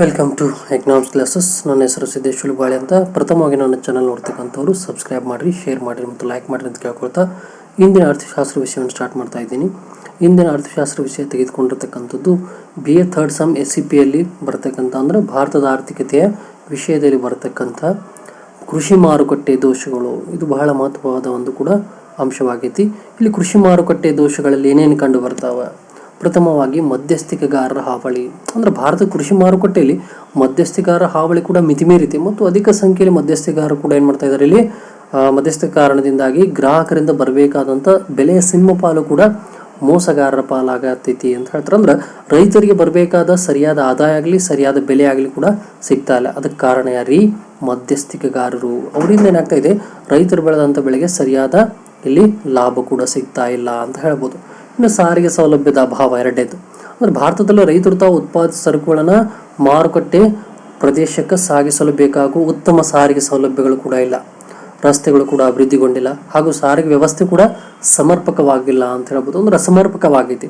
Welcome to economics classes ನನ್ನ ಹೆಸರು ಸಿದ್ದೇಶ್ ಬಾಳೆ ಅಂತ. ಪ್ರಥಮವಾಗಿ ನನ್ನ ಚಾನಲ್ ನೋಡ್ತಕ್ಕಂಥವ್ರು ಸಬ್ಸ್ಕ್ರೈಬ್ ಮಾಡಿರಿ ಶೇರ್ ಮಾಡಿರಿ ಮತ್ತು ಲೈಕ್ ಮಾಡಿರಿ ಅಂತ ಕೇಳ್ಕೊಳ್ತಾ ಇಂದಿನ ಅರ್ಥಶಾಸ್ತ್ರ ವಿಷಯವನ್ನು ಸ್ಟಾರ್ಟ್ ಮಾಡ್ತಾ ಇದ್ದೀನಿ. ಇಂದಿನ ಅರ್ಥಶಾಸ್ತ್ರ ವಿಷಯ ತೆಗೆದುಕೊಂಡಿರ್ತಕ್ಕಂಥದ್ದು B A third sem S C ಪಿಯಲ್ಲಿ ಬರ್ತಕ್ಕಂಥ ಅಂದರೆ ಭಾರತದ ಆರ್ಥಿಕತೆಯ ವಿಷಯದಲ್ಲಿ ಬರತಕ್ಕಂಥ ಕೃಷಿ ಮಾರುಕಟ್ಟೆ ದೋಷಗಳು. ಇದು ಬಹಳ ಮಹತ್ವವಾದ ಒಂದು ಕೂಡ ಅಂಶವಾಗೈತಿ. ಇಲ್ಲಿ ಕೃಷಿ ಮಾರುಕಟ್ಟೆ ದೋಷಗಳಲ್ಲಿ ಏನೇನು ಕಂಡು ಬರ್ತಾವ? ಪ್ರಥಮವಾಗಿ ಮಧ್ಯಸ್ಥಿಕೆಗಾರರ ಹಾವಳಿ. ಅಂದ್ರೆ ಭಾರತ ಕೃಷಿ ಮಾರುಕಟ್ಟೆಯಲ್ಲಿ ಮಧ್ಯಸ್ಥಿಗಾರರ ಹಾವಳಿ ಕೂಡ ಮಿತಿಮೀರಿದೆ. ಮತ್ತು ಅಧಿಕ ಸಂಖ್ಯೆಯಲ್ಲಿ ಮಧ್ಯಸ್ಥಿಗಾರರು ಕೂಡ ಏನು ಮಾಡ್ತಾ ಇದ್ದಾರೆ ಇಲ್ಲಿ? ಮಧ್ಯಸ್ಥ ಕಾರಣದಿಂದಾಗಿ ಗ್ರಾಹಕರಿಂದ ಬರಬೇಕಾದಂಥ ಬೆಲೆಯ ಸಿಂಹ ಪಾಲು ಕೂಡ ಮೋಸಗಾರರ ಪಾಲಾಗತೈತಿ ಅಂತ ಹೇಳ್ತಾರೆ. ಅಂದ್ರೆ ರೈತರಿಗೆ ಬರಬೇಕಾದ ಸರಿಯಾದ ಆದಾಯ ಆಗಲಿ, ಸರಿಯಾದ ಬೆಲೆ ಆಗಲಿ ಕೂಡ ಸಿಗ್ತಾ ಇಲ್ಲ. ಅದಕ್ಕೆ ಕಾರಣ ಯಾರೀ? ಮಧ್ಯಸ್ಥಿಕೆಗಾರರು. ಅವರಿಂದ ಏನಾಗ್ತಾ ಇದೆ? ರೈತರು ಬೆಳೆದಂಥ ಬೆಳೆಗೆ ಸರಿಯಾದ ಇಲ್ಲಿ ಲಾಭ ಕೂಡ ಸಿಗ್ತಾ ಇಲ್ಲ ಅಂತ ಹೇಳ್ಬೋದು. ಇನ್ನು ಸಾರಿಗೆ ಸೌಲಭ್ಯದ ಅಭಾವ ಎರಡನೇದು. ಅಂದ್ರೆ ಭಾರತದಲ್ಲೂ ರೈತರು ತಾವು ಉತ್ಪಾದಿಸಿದ ಸರಕುಗಳನ್ನು ಮಾರುಕಟ್ಟೆ ಪ್ರದೇಶಕ್ಕೆ ಸಾಗಿಸಲು ಬೇಕಾಗುವ ಉತ್ತಮ ಸಾರಿಗೆ ಸೌಲಭ್ಯಗಳು ಕೂಡ ಇಲ್ಲ. ರಸ್ತೆಗಳು ಕೂಡ ಅಭಿವೃದ್ಧಿಗೊಂಡಿಲ್ಲ. ಹಾಗೂ ಸಾರಿಗೆ ವ್ಯವಸ್ಥೆ ಕೂಡ ಸಮರ್ಪಕವಾಗಿಲ್ಲ ಅಂತ ಹೇಳ್ಬೋದು. ಅಂದ್ರೆ ಅಸಮರ್ಪಕವಾಗಿದೆ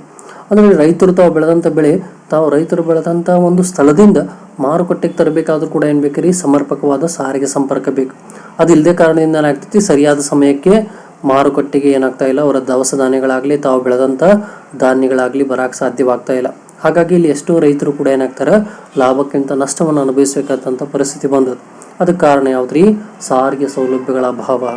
ಅಂದರೆ ರೈತರು ತಾವು ಬೆಳೆದಂಥ ಬೆಳೆ, ತಾವು ರೈತರು ಬೆಳೆದಂಥ ಒಂದು ಸ್ಥಳದಿಂದ ಮಾರುಕಟ್ಟೆಗೆ ತರಬೇಕಾದ್ರೂ ಕೂಡ ಏನು ಬೇಕ್ರಿ? ಸಮರ್ಪಕವಾದ ಸಾರಿಗೆ ಸಂಪರ್ಕ ಬೇಕು. ಅದು ಇಲ್ಲದೆ ಕಾರಣದಿಂದ ಏನಾಗ್ತೈತಿ ಸರಿಯಾದ ಸಮಯಕ್ಕೆ ಮಾರುಕಟ್ಟೆಗೆ ಏನಾಗ್ತಾ ಇಲ್ಲ, ಅವರ ದವಸ ಧಾನ್ಯಗಳಾಗಲಿ, ತಾವು ಬೆಳೆದಂಥ ಧಾನ್ಯಗಳಾಗಲಿ ಬರಕ್ಕೆ ಸಾಧ್ಯವಾಗ್ತಾ ಇಲ್ಲ. ಹಾಗಾಗಿ ಇಲ್ಲಿ ಎಷ್ಟೋ ರೈತರು ಕೂಡ ಏನಾಗ್ತಾರೆ, ಲಾಭಕ್ಕಿಂತ ನಷ್ಟವನ್ನು ಅನುಭವಿಸಬೇಕಾದಂಥ ಪರಿಸ್ಥಿತಿ ಬಂದದ್ದು. ಅದಕ್ಕೆ ಕಾರಣ ಯಾವುದ್ರಿ? ಸಾರಿಗೆ ಸೌಲಭ್ಯಗಳ ಅಭಾವ.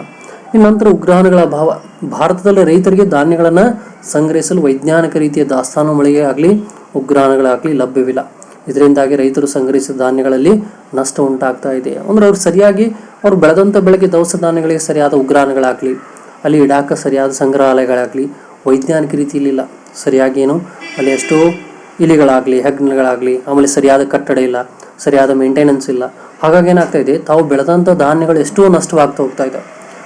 ಇನ್ನಂತರ ನಂತರ ಉಗ್ರಾಣಗಳ ಅಭಾವ. ಭಾರತದಲ್ಲಿ ರೈತರಿಗೆ ಧಾನ್ಯಗಳನ್ನು ಸಂಗ್ರಹಿಸಲು ವೈಜ್ಞಾನಿಕ ರೀತಿಯ ದಾಸ್ತಾನು ಮಳಿಗೆ ಆಗಲಿ ಉಗ್ರಾಣಗಳಾಗಲಿ ಲಭ್ಯವಿಲ್ಲ. ಇದರಿಂದಾಗಿ ರೈತರು ಸಂಗ್ರಹಿಸಿದ ಧಾನ್ಯಗಳಲ್ಲಿ ನಷ್ಟ ಉಂಟಾಗ್ತಾ ಇದೆ. ಅಂದ್ರೆ ಅವ್ರು ಸರಿಯಾಗಿ, ಅವ್ರು ಬೆಳೆದಂಥ ಬೆಳೆಗೆ ದವಸ ಧಾನ್ಯಗಳಿಗೆ ಸರಿಯಾದ ಉಗ್ರಾಣಗಳಾಗಲಿ ಅಲ್ಲಿ ಇಡಾಕ ಸರಿಯಾದ ಸಂಗ್ರಹಾಲಯಗಳಾಗಲಿ, ವೈಜ್ಞಾನಿಕ ರೀತಿಯಲ್ಲಿಲ್ಲ ಸರಿಯಾಗಿ ಏನು, ಅಲ್ಲಿ ಎಷ್ಟೋ ಇಲಿಗಳಾಗಲಿ, ಹೆಗ್ನಗಳಾಗಲಿ, ಆಮೇಲೆ ಸರಿಯಾದ ಕಟ್ಟಡ ಇಲ್ಲ, ಸರಿಯಾದ ಮೇಂಟೆನೆನ್ಸ್ ಇಲ್ಲ. ಹಾಗಾಗಿ ಏನಾಗ್ತಾ ಇದೆ, ತಾವು ಬೆಳೆದಂಥ ಧಾನ್ಯಗಳು ಎಷ್ಟೋ ನಷ್ಟವಾಗ್ತಾ ಹೋಗ್ತಾ ಇದೆ.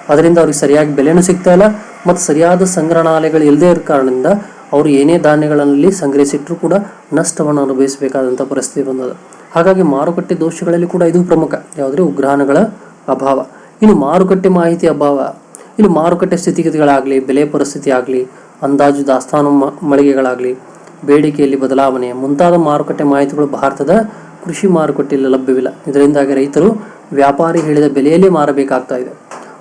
ಅದರಿಂದ ಅವ್ರಿಗೆ ಸರಿಯಾಗಿ ಬೆಲೆನೂ ಸಿಗ್ತಾ ಇಲ್ಲ, ಮತ್ತು ಸರಿಯಾದ ಸಂಗ್ರಹಣಾಲಯಗಳು ಇಲ್ಲದೇ ಇರೋ ಕಾರಣದಿಂದ ಅವರು ಏನೇ ಧಾನ್ಯಗಳಲ್ಲಿ ಸಂಗ್ರಹಿಸಿಟ್ಟರೂ ಕೂಡ ನಷ್ಟವನ್ನು ಅನುಭವಿಸಬೇಕಾದಂಥ ಪರಿಸ್ಥಿತಿ ಬಂದದ. ಹಾಗಾಗಿ ಮಾರುಕಟ್ಟೆ ದೋಷಗಳಲ್ಲಿ ಕೂಡ ಇದು ಪ್ರಮುಖ. ಯಾವುದೇ ಉಗ್ರಹಣಗಳ ಅಭಾವ. ಇನ್ನು ಮಾರುಕಟ್ಟೆ ಮಾಹಿತಿ ಅಭಾವ. ಇಲ್ಲಿ ಮಾರುಕಟ್ಟೆ ಸ್ಥಿತಿಗತಿಗಳಾಗಲಿ, ಬೆಲೆ ಪರಿಸ್ಥಿತಿ ಆಗಲಿ, ಅಂದಾಜು ದಾಸ್ತಾನು ಮಳಿಗೆಗಳಾಗಲಿ, ಬೇಡಿಕೆಯಲ್ಲಿ ಬದಲಾವಣೆ, ಮುಂತಾದ ಮಾರುಕಟ್ಟೆ ಮಾಹಿತಿಗಳು ಭಾರತದ ಕೃಷಿ ಮಾರುಕಟ್ಟೆಯಲ್ಲಿ ಲಭ್ಯವಿಲ್ಲ. ಇದರಿಂದಾಗಿ ರೈತರು ವ್ಯಾಪಾರಿ ಹೇಳಿದ ಬೆಲೆಯಲ್ಲಿ ಮಾರಬೇಕಾಗ್ತಾ ಇದೆ.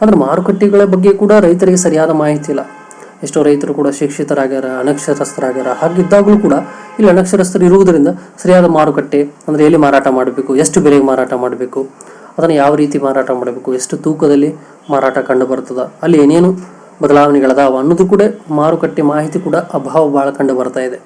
ಅಂದರೆ ಮಾರುಕಟ್ಟೆಗಳ ಬಗ್ಗೆ ಕೂಡ ರೈತರಿಗೆ ಸರಿಯಾದ ಮಾಹಿತಿ ಇಲ್ಲ. ಎಷ್ಟೋ ರೈತರು ಕೂಡ ಶಿಕ್ಷಿತರಾಗ್ಯಾರ, ಅನಕ್ಷರಸ್ಥರಾಗ್ಯಾರ, ಹಾಗಿದ್ದಾಗಲೂ ಕೂಡ ಇಲ್ಲಿ ಅನಕ್ಷರಸ್ಥರು ಇರುವುದರಿಂದ ಸರಿಯಾದ ಮಾರುಕಟ್ಟೆ, ಅಂದರೆ ಎಲ್ಲಿ ಮಾರಾಟ ಮಾಡಬೇಕು, ಎಷ್ಟು ಬೆಲೆಗೆ ಮಾರಾಟ ಮಾಡಬೇಕು, ಅದನ್ನು ಯಾವ ರೀತಿ ಮಾರಾಟ ಮಾಡಬೇಕು, ಎಷ್ಟು ತೂಕದಲ್ಲಿ ಮಾರಾಟ ಕಂಡು ಬರ್ತದ ಅಲ್ಲಿ ಏನೇನು ಬದಲಾವಣೆಗಳದಾವ ಅನ್ನೋದು ಕೂಡ ಮಾರುಕಟ್ಟೆ ಮಾಹಿತಿ ಕೂಡ ಅಭಾವ ಭಾಳ ಕಂಡು ಬರ್ತಾ ಇದೆ.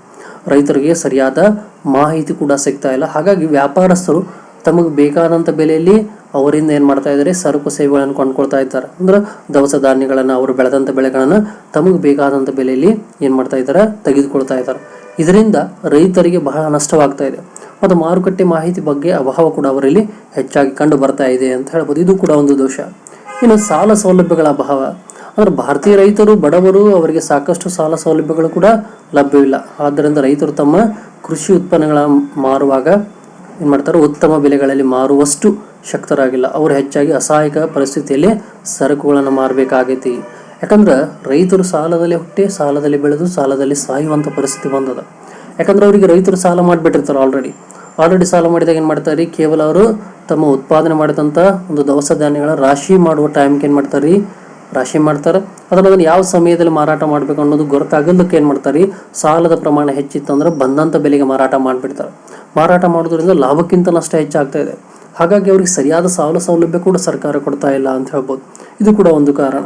ರೈತರಿಗೆ ಸರಿಯಾದ ಮಾಹಿತಿ ಕೂಡ ಸಿಗ್ತಾ ಇಲ್ಲ. ಹಾಗಾಗಿ ವ್ಯಾಪಾರಸ್ಥರು ತಮಗೆ ಬೇಕಾದಂಥ ಬೆಲೆಯಲ್ಲಿ ಅವರಿಂದ ಏನು ಮಾಡ್ತಾ ಇದ್ದಾರೆ? ಸರಕು ಸೇವೆಗಳನ್ನು ಕೊಂಡ್ಕೊಳ್ತಾ ಇದ್ದಾರೆ. ಅಂದ್ರೆ ದವಸ ಧಾನ್ಯಗಳನ್ನು ಅವರು ಬೆಳೆದಂಥ ಬೆಳೆಗಳನ್ನು ತಮಗೆ ಬೇಕಾದಂಥ ಬೆಲೆಯಲ್ಲಿ ಏನು ಮಾಡ್ತಾ ಇದ್ದಾರೆ? ತೆಗೆದುಕೊಳ್ತಾ ಇದ್ದಾರೆ. ಇದರಿಂದ ರೈತರಿಗೆ ಬಹಳ ನಷ್ಟವಾಗ್ತಾ ಇದೆ. ಮತ್ತು ಮಾರುಕಟ್ಟೆ ಮಾಹಿತಿ ಬಗ್ಗೆ ಅಭಾವ ಕೂಡ ಅವರಲ್ಲಿ ಹೆಚ್ಚಾಗಿ ಕಂಡು ಬರ್ತಾ ಇದೆ ಅಂತ ಹೇಳ್ಬೋದು. ಇದು ಕೂಡ ಒಂದು ದೋಷ. ಇನ್ನು ಸಾಲ ಸೌಲಭ್ಯಗಳ ಅಭಾವ. ಅಂದ್ರೆ ಭಾರತೀಯ ರೈತರು, ಬಡವರು ಅವರಿಗೆ ಸಾಕಷ್ಟು ಸಾಲ ಸೌಲಭ್ಯಗಳು ಕೂಡ ಲಭ್ಯವಿಲ್ಲ. ಆದ್ದರಿಂದ ರೈತರು ತಮ್ಮ ಕೃಷಿ ಉತ್ಪನ್ನಗಳ ಮಾರುವಾಗ ಏನು ಮಾಡ್ತಾರೆ? ಉತ್ತಮ ಬೆಲೆಗಳಲ್ಲಿ ಮಾರುವಷ್ಟು ಶಕ್ತರಾಗಿಲ್ಲ. ಅವರು ಹೆಚ್ಚಾಗಿ ಅಸಹಾಯಕ ಪರಿಸ್ಥಿತಿಯಲ್ಲಿ ಸರಕುಗಳನ್ನು ಮಾರಬೇಕಾಗೈತಿ. ಯಾಕಂದ್ರೆ ರೈತರು ಸಾಲದಲ್ಲಿ ಹುಟ್ಟಿ, ಸಾಲದಲ್ಲಿ ಬೆಳೆದು, ಸಾಲದಲ್ಲಿ ಸಾಯುವಂಥ ಪರಿಸ್ಥಿತಿ ಬಂದದ. ಯಾಕಂದ್ರೆ ಅವರಿಗೆ ರೈತರು ಸಾಲ ಮಾಡಿಬಿಟ್ಟಿರ್ತಾರೆ ಆಲ್ರೆಡಿ ಆಲ್ರೆಡಿ ಸಾಲ ಮಾಡಿದಾಗ ಏನು ಮಾಡ್ತಾರೆ ಕೇವಲ ಅವರು ತಮ್ಮ ಉತ್ಪಾದನೆ ಮಾಡಿದಂಥ ಒಂದು ದವಸ ಧಾನ್ಯಗಳ ರಾಶಿ ಮಾಡುವ ಟೈಮ್ಗೆ ಏನು ಮಾಡ್ತಾರೆ ರಾಶಿ ಮಾಡ್ತಾರೆ. ಅದನ್ನ ಅದನ್ನು ಯಾವ ಸಮಯದಲ್ಲಿ ಮಾರಾಟ ಮಾಡಬೇಕು ಅನ್ನೋದು ಗೊತ್ತಾಗಲಿಕ್ಕೆ ಏನು ಮಾಡ್ತಾರೆ ಸಾಲದ ಪ್ರಮಾಣ ಹೆಚ್ಚಿತ್ತು ಅಂದ್ರೆ ಬಂದಂಥ ಬೆಲೆಗೆ ಮಾರಾಟ ಮಾಡಿಬಿಡ್ತಾರೆ. ಮಾರಾಟ ಮಾಡೋದ್ರಿಂದ ಲಾಭಕ್ಕಿಂತ ನಷ್ಟ ಹೆಚ್ಚಾಗ್ತಾ ಇದೆ. ಹಾಗಾಗಿ ಅವ್ರಿಗೆ ಸರಿಯಾದ ಸಾಲ ಸೌಲಭ್ಯ ಕೂಡ ಸರ್ಕಾರ ಕೊಡ್ತಾ ಇಲ್ಲ ಅಂತ ಹೇಳ್ಬೋದು. ಇದು ಕೂಡ ಒಂದು ಕಾರಣ.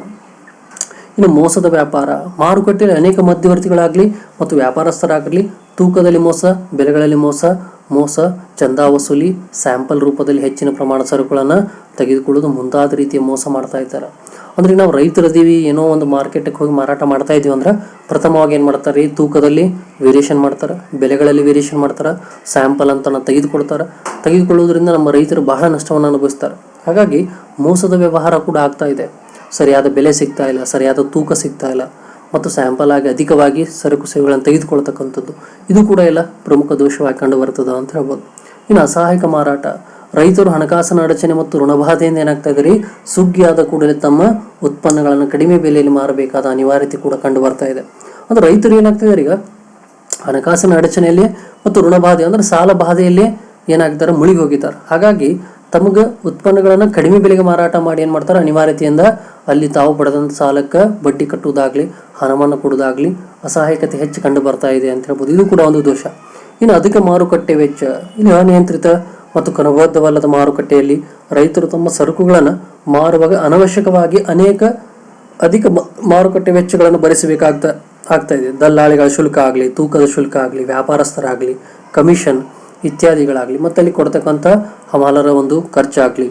ಇನ್ನು ಮೋಸದ ವ್ಯಾಪಾರ. ಮಾರುಕಟ್ಟೆಯಲ್ಲಿ ಅನೇಕ ಮಧ್ಯವರ್ತಿಗಳಾಗಲಿ ಮತ್ತು ವ್ಯಾಪಾರಸ್ಥರಾಗಲಿ ತೂಕದಲ್ಲಿ ಮೋಸ, ಬೆಲೆಗಳಲ್ಲಿ ಮೋಸ ಮೋಸ, ಚಂದಾ ವಸೂಲಿ, ಸ್ಯಾಂಪಲ್ ರೂಪದಲ್ಲಿ ಹೆಚ್ಚಿನ ಪ್ರಮಾಣ ಸರಕುಗಳನ್ನು ತೆಗೆದುಕೊಳ್ಳೋದು ಮುಂತಾದ ರೀತಿಯ ಮೋಸ ಮಾಡ್ತಾ ಇದ್ದಾರೆ. ಅಂದ್ರೆ ನಾವು ರೈತರದೀವಿ ಏನೋ ಒಂದು ಮಾರ್ಕೆಟ್ಗೆ ಹೋಗಿ ಮಾರಾಟ ಮಾಡ್ತಾ ಇದೀವಿ ಅಂದ್ರೆ ಪ್ರಥಮವಾಗಿ ಏನು ಮಾಡ್ತಾರೆ ತೂಕದಲ್ಲಿ ವೇರಿಯೇಷನ್ ಮಾಡ್ತಾರೆ, ಬೆಲೆಗಳಲ್ಲಿ ವೇರಿಯೇಷನ್ ಮಾಡ್ತಾರೆ, ಸ್ಯಾಂಪಲ್ ಅಂತ ತೆಗೆದುಕೊಳ್ತಾರೆ. ತೆಗೆದುಕೊಳ್ಳೋದ್ರಿಂದ ನಮ್ಮ ರೈತರು ಬಹಳ ನಷ್ಟವನ್ನು ಅನುಭವಿಸ್ತಾರೆ. ಹಾಗಾಗಿ ಮೋಸದ ವ್ಯವಹಾರ ಕೂಡ ಆಗ್ತಾ ಇದೆ. ಸರಿಯಾದ ಬೆಲೆ ಸಿಗ್ತಾ ಇಲ್ಲ, ಸರಿಯಾದ ತೂಕ ಸಿಗ್ತಾ ಇಲ್ಲ. ಮತ್ತು ಸ್ಯಾಂಪಲ್ ಆಗಿ ಅಧಿಕವಾಗಿ ಸರಕು ಸೇವೆಗಳನ್ನು ತೆಗೆದುಕೊಳ್ತಕ್ಕಂಥದ್ದು ಇದು ಕೂಡ ಎಲ್ಲ ಪ್ರಮುಖ ದೋಷವಾಗಿ ಕಂಡು ಬರ್ತದ ಅಂತ ಹೇಳ್ಬೋದು. ಇನ್ನು ಅಸಹಾಯಕ ಮಾರಾಟ. ರೈತರು ಹಣಕಾಸಿನ ಅಡಚಣೆ ಮತ್ತು ಋಣಬಾಧೆಯಿಂದ ಏನಾಗ್ತಾ ರೀ ಸುಗ್ಗಿಯಾದ ಕೂಡಲೇ ತಮ್ಮ ಉತ್ಪನ್ನಗಳನ್ನು ಕಡಿಮೆ ಬೆಲೆಯಲ್ಲಿ ಮಾರಬೇಕಾದ ಅನಿವಾರ್ಯತೆ ಕೂಡ ಕಂಡು ಬರ್ತಾ ಇದೆ. ಅಂದ್ರೆ ರೈತರು ಏನಾಗ್ತಿದ್ದಾರೆ ಈಗ? ಹಣಕಾಸಿನ ಅಡಚಣೆಯಲ್ಲಿ ಮತ್ತು ಋಣಬಾಧೆ ಅಂದ್ರೆ ಸಾಲ ಬಾಧೆಯಲ್ಲಿ ಏನಾಗ್ತಾರೆ? ಮುಳುಗಿ ಹೋಗಿದ್ದಾರೆ. ಹಾಗಾಗಿ ತಮಗೆ ಉತ್ಪನ್ನಗಳನ್ನು ಕಡಿಮೆ ಬೆಲೆಗೆ ಮಾರಾಟ ಮಾಡಿ ಏನು ಮಾಡ್ತಾರೆ? ಅನಿವಾರ್ಯತೆಯಿಂದ ಅಲ್ಲಿ ತಾವು ಪಡೆದಂಥ ಸಾಲಕ್ಕೆ ಬಡ್ಡಿ ಕಟ್ಟುವುದಾಗಲಿ ಹಣವನ್ನು ಕೊಡೋದಾಗಲಿ ಅಸಹಾಯಕತೆ ಹೆಚ್ಚು ಕಂಡು ಬರ್ತಾ ಇದೆ ಅಂತ ಹೇಳ್ಬೋದು. ಇದು ಕೂಡ ಒಂದು ದೋಷ. ಇನ್ನು ಅಧಿಕ ಮಾರುಕಟ್ಟೆ ವೆಚ್ಚ ಇಲ್ಲಿ ಅನಿಯಂತ್ರಿತ ಮತ್ತು ಕ್ರಮಬದ್ಧವಲ್ಲದ ಮಾರುಕಟ್ಟೆಯಲ್ಲಿ ರೈತರು ತಮ್ಮ ಸರಕುಗಳನ್ನು ಮಾರುವಾಗ ಅನವಶ್ಯಕವಾಗಿ ಅನೇಕ ಅಧಿಕ ಮಾರುಕಟ್ಟೆ ವೆಚ್ಚಗಳನ್ನು ಭರಿಸಬೇಕಾಗ್ತಾ, ಆಗ್ತಾ ಇದೆ. ದಲ್ಲಾಳಿಗಳ ಶುಲ್ಕ ಆಗಲಿ, ತೂಕದ ಶುಲ್ಕ ಆಗಲಿ, ವ್ಯಾಪಾರಸ್ಥರಾಗಲಿ, ಕಮಿಷನ್ ಇತ್ಯಾದಿಗಳಾಗಲಿ ಮತ್ತು ಅಲ್ಲಿ ಕೊಡ್ತಕ್ಕಂಥ ಹಮಾಲರ ಒಂದು ಖರ್ಚಾಗಲಿ,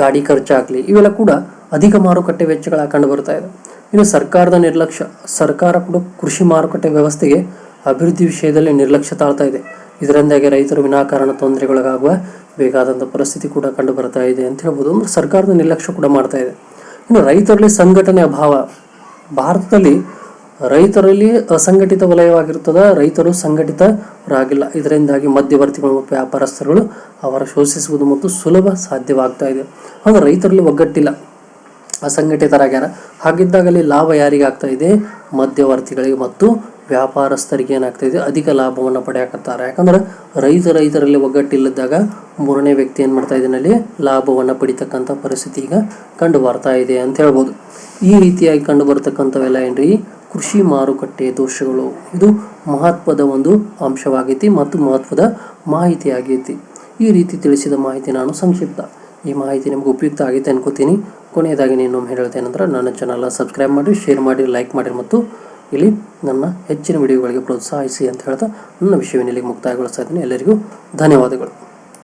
ಗಾಡಿ ಖರ್ಚಾಗಲಿ, ಇವೆಲ್ಲ ಕೂಡ ಅಧಿಕ ಮಾರುಕಟ್ಟೆ ವೆಚ್ಚಗಳ ಕಂಡು ಬರ್ತಾ ಇದೆ. ಇನ್ನು ಸರ್ಕಾರದ ನಿರ್ಲಕ್ಷ್ಯ, ಸರ್ಕಾರ ಕೂಡ ಕೃಷಿ ಮಾರುಕಟ್ಟೆ ವ್ಯವಸ್ಥೆಗೆ ಅಭಿವೃದ್ಧಿ ವಿಷಯದಲ್ಲಿ ನಿರ್ಲಕ್ಷ್ಯ ತಾಳ್ತಾ ಇದೆ. ಇದರಿಂದಾಗಿ ರೈತರು ವಿನಾಕಾರಣ ತೊಂದರೆಗೊಳಗಾಗುವ ಬೇಕಾದಂಥ ಪರಿಸ್ಥಿತಿ ಕೂಡ ಕಂಡು ಬರ್ತಾ ಇದೆ ಅಂತ ಹೇಳ್ಬೋದು. ಅಂದ್ರೆ ಸರ್ಕಾರದ ನಿರ್ಲಕ್ಷ್ಯ ಕೂಡ ಮಾಡ್ತಾ ಇದೆ. ಇನ್ನು ರೈತರಲ್ಲಿ ಸಂಘಟನೆ ಅಭಾವ ಭಾರತದಲ್ಲಿ ರೈತರಲ್ಲಿ ಅಸಂಘಟಿತ ವಲಯವಾಗಿರ್ತದ ರೈತರು ಸಂಘಟಿತರಾಗಿಲ್ಲ. ಇದರಿಂದಾಗಿ ಮಧ್ಯವರ್ತಿಗಳು ಮತ್ತು ವ್ಯಾಪಾರಸ್ಥರುಗಳು ಅವರ ಶೋಷಿಸುವುದು ಮತ್ತು ಸುಲಭ ಸಾಧ್ಯವಾಗ್ತಾ ಇದೆ. ಅಂದರೆ ರೈತರಲ್ಲಿ ಒಗ್ಗಟ್ಟಿಲ್ಲ. ಅಸಂಘಟಿತರಾಗ್ಯಾರ. ಹಾಗಿದ್ದಾಗಲಿ ಲಾಭ ಯಾರಿಗೆ ಆಗ್ತಾ ಇದೆ? ಮಧ್ಯವರ್ತಿಗಳಿಗೆ ಮತ್ತು ವ್ಯಾಪಾರಸ್ಥರಿಗೆ ಏನಾಗ್ತಾ ಇದೆ? ಅಧಿಕ ಲಾಭವನ್ನು ಪಡೆಯಕತ್ತಾರೆ. ಯಾಕಂದ್ರೆ ರೈತ ರೈತರಲ್ಲಿ ಒಗ್ಗಟ್ಟಿಲ್ಲದಾಗ ಮೂರನೇ ವ್ಯಕ್ತಿ ಏನು ಮಾಡ್ತಾ ಇದನ್ನಲ್ಲಿ ಲಾಭವನ್ನು ಪಡಿತಕ್ಕಂಥ ಪರಿಸ್ಥಿತಿ ಈಗ ಕಂಡು ಬರ್ತಾ ಇದೆ ಅಂತ ಹೇಳ್ಬೋದು. ಈ ರೀತಿಯಾಗಿ ಕಂಡು ಬರ್ತಕ್ಕಂಥವೆಲ್ಲ ಏನ್ರಿ? ಕೃಷಿ ಮಾರುಕಟ್ಟೆ ದೋಷಗಳು. ಇದು ಮಹತ್ವದ ಒಂದು ಅಂಶವಾಗೈತಿ ಮತ್ತು ಮಹತ್ವದ ಮಾಹಿತಿ ಆಗೈತಿ ಈ ರೀತಿ ತಿಳಿಸಿದ ಮಾಹಿತಿ ನಾನು ಸಂಕ್ಷಿಪ್ತ. ಈ ಮಾಹಿತಿ ನಿಮ್ಗೆ ಉಪಯುಕ್ತ ಆಗೈತೆ ಅನ್ಕೋತೀನಿ. ಕೊನೆಯದಾಗಿ ನೀನು ಹೇಳ್ತೇನೆಂದ್ರೆ ನನ್ನ ಚಾನಲ್ನ ಸಬ್ಸ್ಕ್ರೈಬ್ ಮಾಡಿ ಶೇರ್ ಮಾಡಿ ಲೈಕ್ ಮಾಡಿ ಮತ್ತು ಇಲ್ಲಿ ನನ್ನ ಹೆಚ್ಚಿನ ವಿಡಿಯೋಗಳಿಗೆ ಪ್ರೋತ್ಸಾಹಿಸಿ ಅಂತ ಹೇಳ್ತಾ ನನ್ನ ವಿಷಯವನ್ನು ಇಲ್ಲಿಗೆ ಮುಕ್ತಾಯಗೊಳಿಸ್ತಾ ಇದ್ದೀನಿ. ಎಲ್ಲರಿಗೂ ಧನ್ಯವಾದಗಳು.